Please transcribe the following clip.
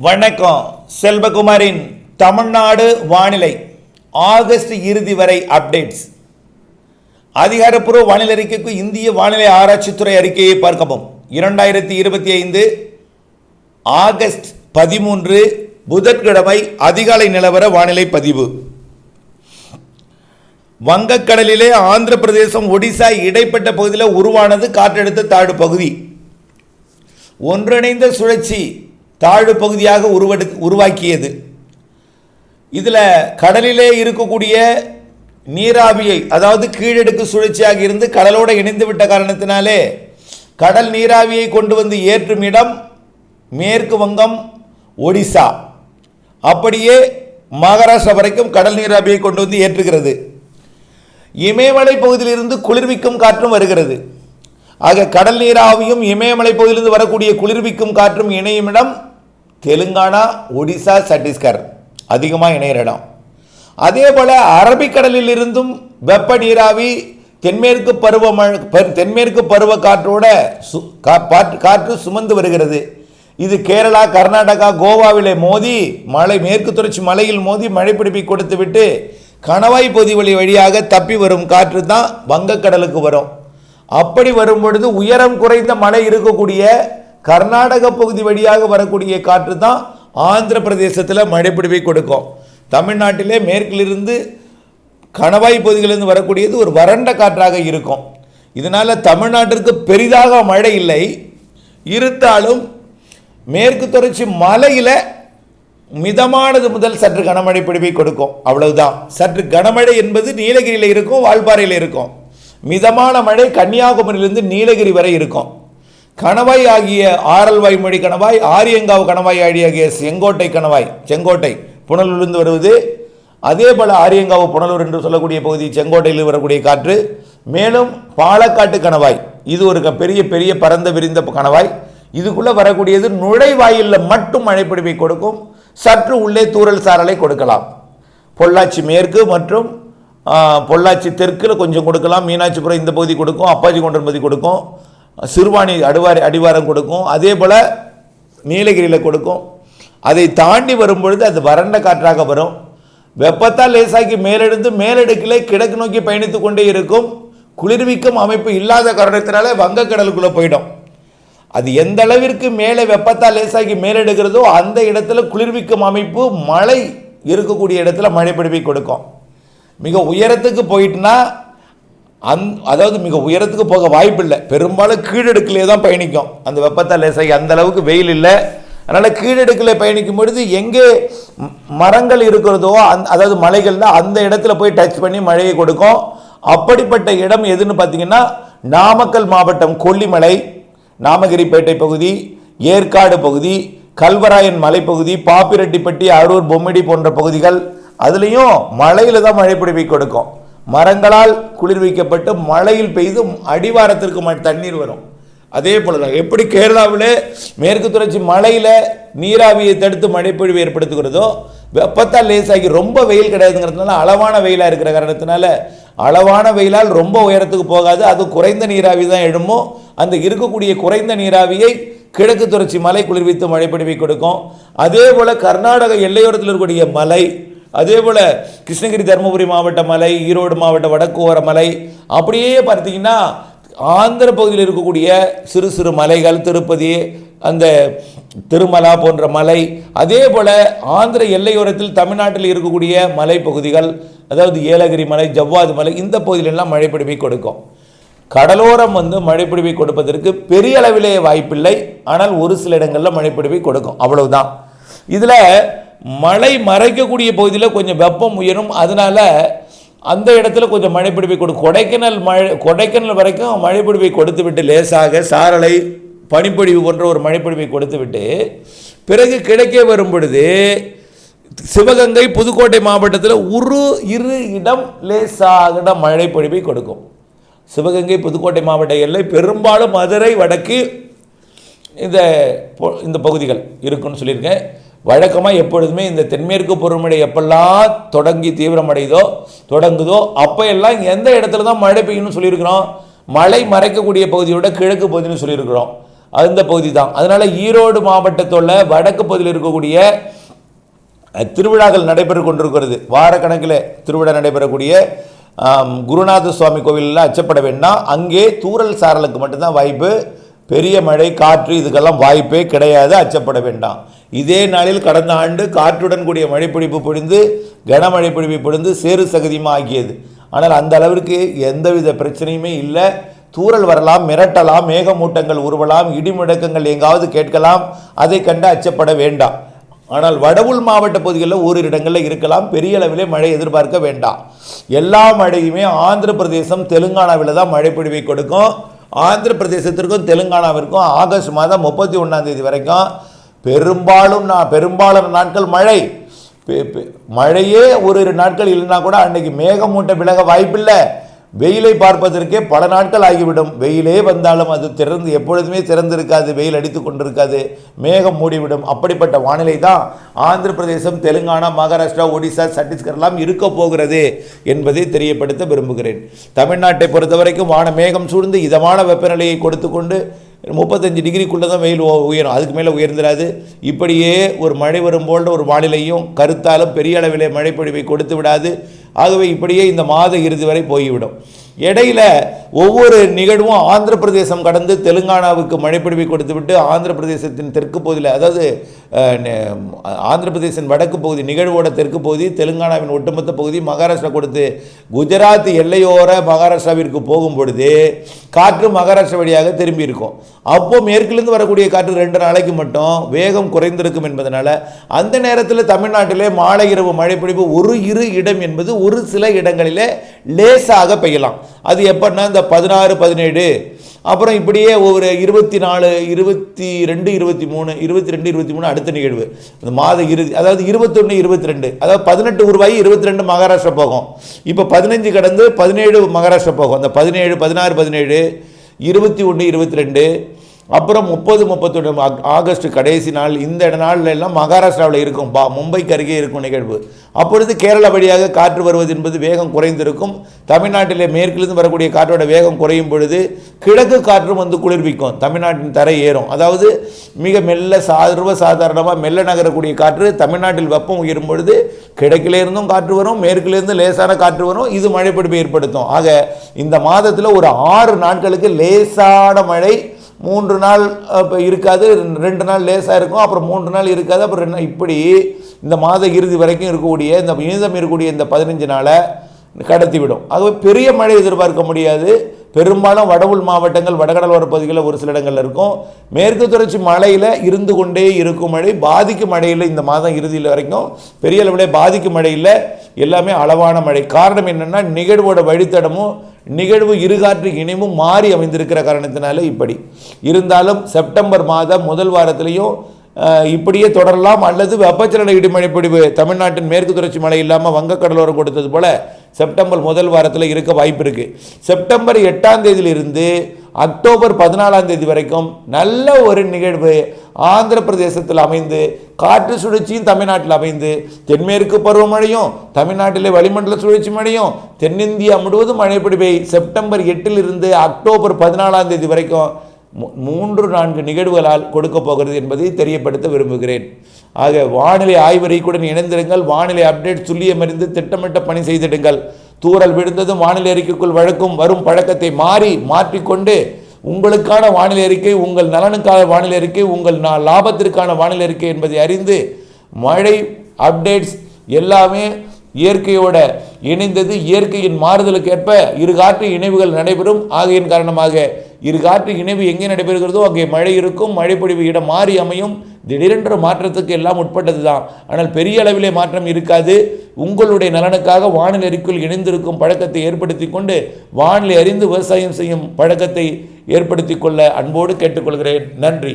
வணக்கம். செல்வகுமாரின் தமிழ்நாடு வானிலை ஆகஸ்ட் இறுதி வரை அப்டேட்ஸ். அதிகாரப்பூர்வ வானிலை அறிக்கைக்கு இந்திய வானிலை ஆராய்ச்சித்துறை அறிக்கையை பார்க்கவும். இரண்டாயிரத்தி இருபத்தி ஐந்து ஆகஸ்ட் பதிமூன்று புதன்கிழமை அதிகாலை நிலவர வானிலை பதிவு. வங்கக்கடலிலே ஆந்திர பிரதேசம் ஒடிசா இடைப்பட்ட பகுதியில் உருவானது காற்றழுத்த தாழ்வு பகுதி. ஒன்றிணைந்த சுழற்சி தாழ்வு பகுதியாக உருவெடு உருவாக்கியது. இதில் கடலிலே இருக்கக்கூடிய நீராவியை அதாவது கீழடுக்கு சுழற்சியாக இருந்து கடலோடு இணைந்து விட்ட காரணத்தினாலே கடல் நீராவியை கொண்டு வந்து ஏற்றும் இடம் மேற்கு வங்கம் ஒடிசா. அப்படியே மகாராஷ்டிரா வரைக்கும் கடல் நீராவியை கொண்டு வந்து ஏற்றுகிறது. இமயமலை பகுதியிலிருந்து குளிர்விக்கும் காற்றும் வருகிறது. ஆக கடல் நீராவியும் இமயமலை பகுதியிலிருந்து வரக்கூடிய குளிர்விக்கும் காற்றும் இணையும் இடம் தெலுங்கானா ஒடிசா சத்தீஸ்கர் அதிகமாக இணையிற இடம். அதே போல் அரபிக்கடலில் இருந்தும் வெப்ப நீராவி தென்மேற்கு பருவமழை ப- தென்மேற்கு பருவ காற்றோட சு கா- பாற்று- காற்று சுமந்து வருகிறது. இது கேரளா கர்நாடகா கோவாவிலே மோதி மலை மேற்கு தொடர்ச்சி மலையில் மோதி மழை பிடிப்பி கொடுத்துவிட்டு கணவாய் பொதி வழி வழியாக தப்பி வரும் காற்று தான் வங்கக்கடலுக்கு வரும். அப்படி வரும் பொழுது உயரம் குறைந்த மழை இருக்கக்கூடிய கர்நாடக பகுதி வழியாக வரக்கூடிய காற்று தான் ஆந்திர பிரதேசத்தில் மழை கொடுக்கும். தமிழ்நாட்டிலே மேற்கிலிருந்து கணவாய் பகுதிகளிலிருந்து வரக்கூடியது ஒரு வறண்ட காற்றாக இருக்கும். இதனால் தமிழ்நாட்டிற்கு பெரிதாக மழை இல்லை. இருந்தாலும் மேற்கு தொடர்ச்சி மலையில் மிதமானது முதல் சற்று கனமழை பிடிவை கொடுக்கும். அவ்வளவுதான். சற்று கனமழை என்பது நீலகிரியில் இருக்கும் வால்பாறையில் இருக்கும். மிதமான மழை கன்னியாகுமரியிலிருந்து நீலகிரி வரை இருக்கும். கணவாய் ஆகிய ஆரல்வாய் மொழி கணவாய் ஆரியங்காவு கணவாய் ஆகிய செங்கோட்டை கணவாய் செங்கோட்டை புனலூர்லிருந்து வருவது. அதே போல் ஆரியங்காவு புனலூர் என்று சொல்லக்கூடிய பகுதி செங்கோட்டையில் வரக்கூடிய காற்று. மேலும் பாலக்காட்டு கணவாய் இது ஒரு க- பெரிய பெரிய பரந்த விரிந்த கணவாய். இதுக்குள்ளே வரக்கூடியது நுழைவாயிலில் மட்டும் மழைப்பிடிப்பை கொடுக்கும். சற்று உள்ளே தூறல் சாரலை கொடுக்கலாம். பொள்ளாச்சி மேற்கு மற்றும் பொள்ளாச்சி தெற்கில் கொஞ்சம் கொடுக்கலாம். மீனாட்சிபுரம் இந்த பகுதி கொடுக்கும் அப்பாஜி கொண்டன் பகுதி கொடுக்கும். சிறுவாணி அடிவாரி அடிவாரம் கொடுக்கும். அதே போல் நீலகிரியில் கொடுக்கும். அதை தாண்டி வரும்பொழுது அது வறண்ட காற்றாக வரும். வெப்பத்தால் லேசாக்கி மேலெடுத்து மேலடுக்கிலே கிழக்கு நோக்கி பயணித்து கொண்டே இருக்கும். குளிர்விக்கும் அமைப்பு இல்லாத காரணத்தினாலே வங்கக்கடலுக்குள்ளே போயிடும். அது எந்த அளவிற்கு மேலே வெப்பத்தால் லேசாக்கி மேலெடுக்கிறதோ அந்த இடத்துல குளிர்விக்கும் அமைப்பு மழை இருக்கக்கூடிய இடத்துல மழை பிடிப்பை கொடுக்கும். மிக உயரத்துக்கு போயிட்டுனா அந் அதாவது மிக உயரத்துக்கு போக வாய்ப்பில்லை. பெரும்பாலும் கீழடுக்கிலே தான் பயணிக்கும். அந்த வெப்பத்தால் லேசாகி அந்த அளவுக்கு வெயில் இல்லை. அதனால் கீழடுக்கில் பயணிக்கும் பொழுது எங்கே மரங்கள் இருக்கிறதோ அந் அதாவது மலைகளில் அந்த இடத்துல போய் டச் பண்ணி மழையை கொடுக்கும். அப்படிப்பட்ட இடம் எதுன்னு பார்த்தீங்கன்னா நாமக்கல் மாவட்டம் கொல்லிமலை நாமகிரிப்பேட்டை பகுதி ஏற்காடு பகுதி கல்வராயன் மலைப்பகுதி பாப்பிரெட்டிப்பட்டி அரூர் பொம்மிடி போன்ற பகுதிகள் அதுலேயும் மலையில் தான் மழை பிடிப்பை கொடுக்கும். மரங்களால் குளிர்விக்கப்பட்டு மழையில் பெய்து அடிவாரத்திற்கு தண்ணீர் வரும். அதே போல தான் எப்படி கேரளாவில் மேற்கு தொடர்ச்சி மலையில் நீராவியை தடுத்து மழைப்பொழிவு ஏற்படுத்துகிறதோ வெப்பத்தால் லேசாகி ரொம்ப வெயில் கிடையாதுங்கிறதுனால அளவான வெயிலாக இருக்கிற காரணத்தினால அளவான வெயிலால் ரொம்ப உயரத்துக்கு போகாது அது குறைந்த நீராவி தான் எழுமோ அந்த இருக்கக்கூடிய குறைந்த நீராவியை கிழக்கு தொடர்ச்சி மலை குளிர்வித்து மழைப்பொழிவை கொடுக்கும். அதே போல் கர்நாடக எல்லையோரத்தில் இருக்கக்கூடிய மலை அதே போல் கிருஷ்ணகிரி தருமபுரி மாவட்ட மலை ஈரோடு மாவட்ட வடக்கு ஓர மலை அப்படியே பார்த்தீங்கன்னா ஆந்திர பகுதியில் இருக்கக்கூடிய சிறு சிறு மலைகள் திருப்பதி அந்த திருமலா போன்ற மலை அதே போல் ஆந்திர எல்லையோரத்தில் தமிழ்நாட்டில் இருக்கக்கூடிய மலைப்பகுதிகள் அதாவது ஏலகிரி மலை ஜவ்வாது மலை இந்த பகுதியிலெல்லாம் மழைப்பிடிவை கொடுக்கும். கடலோரம் வந்து மழைப்பிடிவை கொடுப்பதற்கு பெரிய அளவிலே வாய்ப்பில்லை ஆனால் ஒரு சில இடங்களில் மழைப்பிடிவை கொடுக்கும். அவ்வளவுதான். இதில் மழை மறைக்கக்கூடிய பகுதியில் கொஞ்சம் வெப்பம் உயரும். அதனால் அந்த இடத்துல கொஞ்சம் மழைப்பிடிப்பை கொடு. கொடைக்கானல் மழை கொடைக்கானல் வரைக்கும் மழைப்பிடிப்பை கொடுத்து விட்டு லேசாக சாரலை பனிப்பொழிவு போன்ற ஒரு மழைப்பிடிப்பை கொடுத்து விட்டு பிறகு கிழக்கே வரும் பொழுது சிவகங்கை புதுக்கோட்டை மாவட்டத்தில் ஒரு இரு இடம் லேசாக மழைப்பொழிவை கொடுக்கும். சிவகங்கை புதுக்கோட்டை மாவட்ட எல்லை பெரும்பாலும் மதுரை வடக்கு இந்த பொ- இந்த பகுதிகள் இருக்குன்னு சொல்லியிருக்கேன். வழக்கமாக எப்பொழுதுமே இந்த தென்மேற்கு பருவமழை எப்பெல்லாம் தொடங்கி தீவிரமடையுதோ தொடங்குதோ அப்போ எல்லாம் எந்த இடத்துல தான் மழை பெய்யணும்னு சொல்லியிருக்கிறோம்? மழை மறைக்கக்கூடிய பகுதியோட கிழக்கு பகுதின்னு சொல்லியிருக்கிறோம். அந்த பகுதி தான். அதனால் ஈரோடு மாவட்டத்தில் வடக்கு பகுதியில் இருக்கக்கூடிய திருவிழாக்கள் நடைபெற கொண்டிருக்கிறது. வாரக்கணக்கில் திருவிழா நடைபெறக்கூடிய குருநாத சுவாமி கோவிலில் அச்சப்பட வேண்டாம். அங்கே தூரல் சாரலுக்கு மட்டும்தான் வாய்ப்பு. பெரிய மழை காற்று இதுக்கெல்லாம் வாய்ப்பே கிடையாது. அச்சப்பட வேண்டாம். இதே நாளில் கடந்த ஆண்டு காற்றுடன் கூடிய மழைப்பிடிப்பு பொழிந்து கனமழை பிடிப்பு பொழிந்து சேறு சகதியுமா ஆகியது ஆனால் அந்த அளவிற்கு எந்தவித பிரச்சனையுமே இல்லை. தூறல் வரலாம் மிரட்டலாம் மேகமூட்டங்கள் உருவலாம் இடிமுழக்கங்கள் எங்காவது கேட்கலாம். அதை கண்டு அச்சப்பட வேண்டாம். ஆனால் வடவுள் மாவட்ட பகுதிகளில் ஓரிரு இடங்களில் இருக்கலாம். பெரிய அளவிலே மழை எதிர்பார்க்க வேண்டாம். எல்லா மழையுமே ஆந்திர பிரதேசம் தெலுங்கானாவில் தான் மழை கொடுக்கும். ஆந்திர பிரதேசத்திற்கும் தெலுங்கானாவிற்கும் ஆகஸ்ட் மாதம் முப்பத்தி ஒன்றாம் தேதி வரைக்கும் பெரும்பாலும் நான் பெரும்பாலான நாட்கள் மழை. பெ- பெ- மழையே ஒரு இரு நாட்கள் இல்லைன்னா கூட அன்னைக்கு மேகமூட்ட விலக வாய்ப்பில்லை. வெயிலை பார்ப்பதற்கே பல நாட்கள் ஆகிவிடும். வெயிலே வந்தாலும் அது திறந்து எப்பொழுதுமே திறந்திருக்காது வெயில் அடித்து கொண்டிருக்காது மேகம் மூடிவிடும். அப்படிப்பட்ட வானிலை தான் ஆந்திர பிரதேசம் தெலுங்கானா மகாராஷ்டிரா ஒடிசா சத்தீஸ்கர்லாம் இருக்க போகிறது என்பதை தெரியப்படுத்த விரும்புகிறேன். தமிழ்நாட்டை பொறுத்தவரைக்கும் வான மேகம் சூழ்ந்து இதமான வெப்பநிலையை கொடுத்து கொண்டு முப்பத்தஞ்சு டிகிரிக்குள்ளே தான் வெயில் உயரும். அதுக்கு மேலே உயர்ந்துடாது இப்படியே ஒரு மழை வரும் போன்ற ஒரு வானிலையும் கருத்தாலும் பெரிய அளவிலே மழைப்பொழிவை கொடுத்து விடாது. ஆகவே இப்படியே இந்த மாத இறுதி வரை போய்விடும். இடையில ஒவ்வொரு நிகழ்வும் ஆந்திர பிரதேசம் கடந்து தெலுங்கானாவுக்கு மழைப்பொழிவை கொடுத்துவிட்டு ஆந்திர பிரதேசத்தின் தெற்கு பகுதியில் அதாவது நெ- ஆந்திர பிரதேசன் வடக்கு பகுதி நிகழ்வோட தெற்கு பகுதி தெலுங்கானாவின் ஒட்டுமொத்த பகுதி மகாராஷ்டிரா கொடுத்து குஜராத் எல்லையோர மகாராஷ்டிராவிற்கு போகும் பொழுது காற்று மகாராஷ்டிரா வழியாக திரும்பி இருக்கும். அப்போ மேற்கிலிருந்து வரக்கூடிய காற்று ரெண்டு நாளைக்கு மட்டும் வேகம் குறைந்திருக்கும் என்பதனால அந்த நேரத்தில் தமிழ்நாட்டிலே மாலை இரவு மழைப்பொழிவு ஒரு இரு இடம் என்பது ஒரு சில இடங்களிலே லேசாக பெய்யலாம். அது எப்படின்னா இந்த பதினாறு பதினேழு அப்புறம் இப்படியே ஒரு இருபத்தி நாலு இருபத்தி ரெண்டு இருபத்தி மூணு இருபத்தி ரெண்டு இருபத்தி மூணு அடுத்த நிகழ்வு. இந்த மாத இறுதி அதாவது இருபத்தொன்று இருபத்தி ரெண்டு அதாவது பதினெட்டு உருவாகி இருபத்தி ரெண்டு மகாராஷ்டிரா போகும். இப்போ பதினஞ்சு கடந்து பதினேழு மகாராஷ்டிரா போகும். அந்த பதினேழு பதினாறு பதினேழு இருபத்தி ஒன்று இருபத்தி ரெண்டு அப்புறம் முப்பது முப்பத்தொன்று ஆகஸ்ட் கடைசி நாள் இந்த நாளில் எல்லாம் மகாராஷ்டிராவில் இருக்கும். பா மும்பைக்கு அருகே இருக்கும் நிகழ்வு. அப்பொழுது கேரளா வழியாக காற்று வருவது என்பது வேகம் குறைந்திருக்கும். தமிழ்நாட்டிலே மேற்கிலிருந்து வரக்கூடிய காற்றோட வேகம் குறையும் பொழுது கிழக்கு காற்றும் வந்து குளிர்விக்கும். தமிழ்நாட்டின் தரை ஏறும். அதாவது மிக மெல்ல சர்வ சாதாரணமாக மெல்ல நகரக்கூடிய காற்று தமிழ்நாட்டில் வெப்பம் உயரும் பொழுது கிழக்கிலேருந்தும் காற்று வரும் மேற்கிலிருந்து லேசான காற்று வரும். இது மழைப்பிடிப்பை ஏற்படுத்தும். ஆக இந்த மாதத்தில் ஒரு ஆறு நாட்களுக்கு லேசான மழை மூன்று நாள் இப்போ இருக்காது ரெண்டு நாள் லேசாக இருக்கும் அப்புறம் மூன்று நாள் இருக்காது அப்புறம் ரெண்டு இப்படி இந்த மாத இறுதி வரைக்கும் இருக்கக்கூடிய இந்த மீதம் இருக்கக்கூடிய இந்த பதினஞ்சு நாளை கடத்திவிடும். அது பெரிய மழை எதிர்பார்க்க முடியாது. பெரும்பாலும் வடவுள் மாவட்டங்கள் வடகடலோர பகுதிகளில் ஒரு சில இடங்களில் இருக்கும். மேற்கு தொடர்ச்சி மழையில் இருந்து கொண்டே இருக்கும் மழை. பாதிக்கும் மழையில் இந்த மாதம் இறுதியில் வரைக்கும் பெரிய அளவில் பாதிக்கும் மழையில் எல்லாமே அளவான மழை. காரணம் என்னென்னா நிகழ்வோட வழித்தடமும் நிகழ்வு இருகாற்று இணைவும் மாறி அமைந்திருக்கிற காரணத்தினால இப்படி. இருந்தாலும் செப்டம்பர் மாதம் முதல் வாரத்திலையும் இப்படியே தொடரலாம். அல்லது வெப்பச்சலன இடிமழை பிடிவு தமிழ்நாட்டின் மேற்கு தொடர்ச்சி மழை இல்லாமல் வங்கக்கடலோரம் கொடுத்தது போல செப்டம்பர் முதல் வாரத்தில் இருக்க வாய்ப்பு இருக்குது செப்டம்பர் எட்டாம் தேதியிலிருந்து அக்டோபர் பதினாலாம் தேதி வரைக்கும் நல்ல ஒரு நிகழ்வு ஆந்திர பிரதேசத்தில் அமைந்து காற்று சுழற்சியும் தமிழ்நாட்டில் அமைந்து தென்மேற்கு பருவமழையும் தமிழ்நாட்டிலே வளிமண்டல சுழற்சி மழையும் தென்னிந்தியா முழுவதும் மழைப்பிடிப்பை செப்டம்பர் எட்டிலிருந்து அக்டோபர் பதினாலாம் தேதி வரைக்கும் மூன்று நான்கு நிகழ்வுகளால் கொடுக்க போகிறது என்பதை தெரியப்படுத்த விரும்புகிறேன். ஆக வானிலை ஆய்வறிக்கையுடன் இணைந்திருங்கள். வானிலை அப்டேட் துல்லியமறிந்து திட்டமிட்ட பணி செய்திடுங்கள். தூறல் விழுந்ததும் வானிலை அறிக்கைக்குள் வழக்கும் வரும் பழக்கத்தை மாறி மாற்றிக்கொண்டு உங்களுக்கான வானிலை அறிக்கை உங்கள் நலனுக்கான வானிலை அறிக்கை உங்கள் நான் லாபத்திற்கான வானிலை அறிக்கை என்பதை அறிந்து மழை அப்டேட்ஸ் எல்லாமே இயற்கையோட இணைந்தது இயற்கையின் மாறுதலுக்கு ஏற்ப இரு காற்று இணைவுகள் நடைபெறும். ஆகையின் காரணமாக இரு காற்று இணைவு எங்கே நடைபெறுகிறதோ அங்கே மழை இருக்கும் மழைப்பொழிவு இடம் மாறி அமையும். திடீரென்ற மாற்றத்துக்கு எல்லாம் உட்பட்டது தான் ஆனால் பெரிய அளவிலே மாற்றம் இருக்காது. உங்களுடைய நலனுக்காக வானிலை அறிக்குள் இணைந்திருக்கும் பழக்கத்தை ஏற்படுத்தி கொண்டு வானிலை அறிந்து விவசாயம் செய்யும் பழக்கத்தை ஏற்படுத்தி கொள்ள அன்போடு கேட்டுக்கொள்கிறேன். நன்றி.